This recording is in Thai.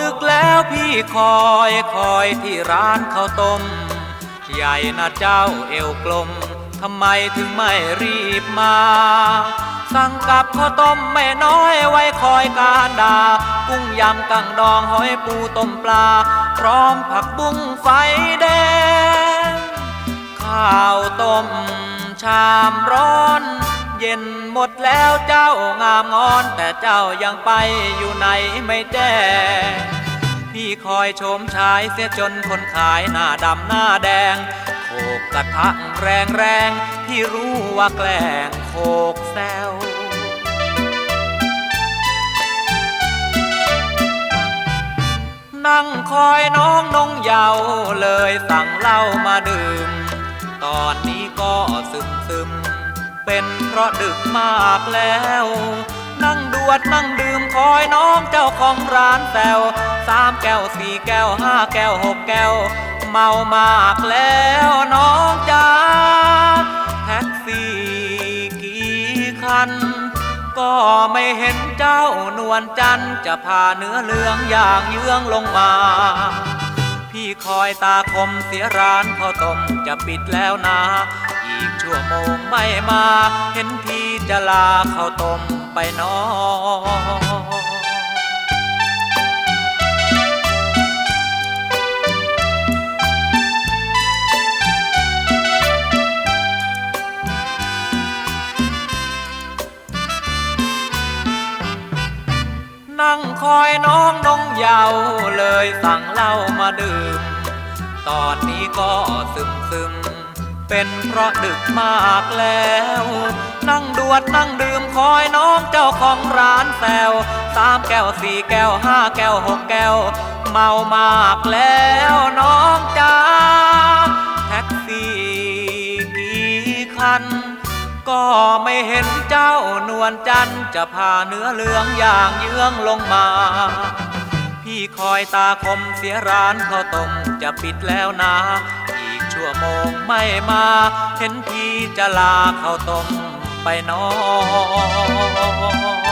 ดึกแล้วพี่คอยคอยที่ร้านข้าวต้ม ใหญ่นะเจ้าเอวกลม ทำไมถึงไม่รีบมา สั่งกับข้าวต้มไม่น้อยไว้คอยการดา กุ้งยำกังดองหอยปูต้มปลา พร้อมผักบุ้งไฟแดง ข้าวต้มชามร้อน เย็นหมดแล้วเจ้างามงอน แต่เจ้ายังไปอยู่ไหนไม่แจ้พี่คอยชมชายเสียจนคนขายหน้าดำหน้าแดง โขกกระทะแรงแรงพี่รู้ว่าแกล้งโขกแซวนั่งคอยน้องนงเยาวเลยสั่งเหล้ามาดื่ม ตอนนี้ก็ซึมซึม เป็นเพราะดึกมากแล้ว นั่งดวดนั่งดื่มคอยน้องเจ้าของร้านแซวสามแก้วสี่แก้วห้าแก้วหกแก้ว เมามากแล้วน้องจ้าแท็กซี่กี่คัน ก็ไม่เห็นเจ้านวลจันจะพาเนื้อเหลืองอย่างเยื้องลงมาพี่คอยตาคมเสียร้านข้าวต้มจะปิดแล้วนะ อีกชั่วโมงไม่มา เห็นทีจะลาข้าวต้มไปนอนนั่งคอยน้องน้องเยาวเลยสั่งเหล้ามาดื่ม ตอนนี้ก็ซึมซึม เป็นเพราะดึกมากแล้ว นั่งดวดนั่งดื่มคอยน้องเจ้าของร้านแซวสามแก้วสี่แก้วห้าแก้วหกแก้ว เมามากแล้วน้องจ้าแท็กซี่กี่คัน ก็ไม่เห็นเจ้านวลจันทร์จะพาเนื้อเหลืองอย่างเยื้องลงมาพี่คอยตาคมเสียร้านข้าวต้มจะปิดแล้วนะ ชั่วโมงไม่มา เห็นพี่จะลาเข้าตมไปนอน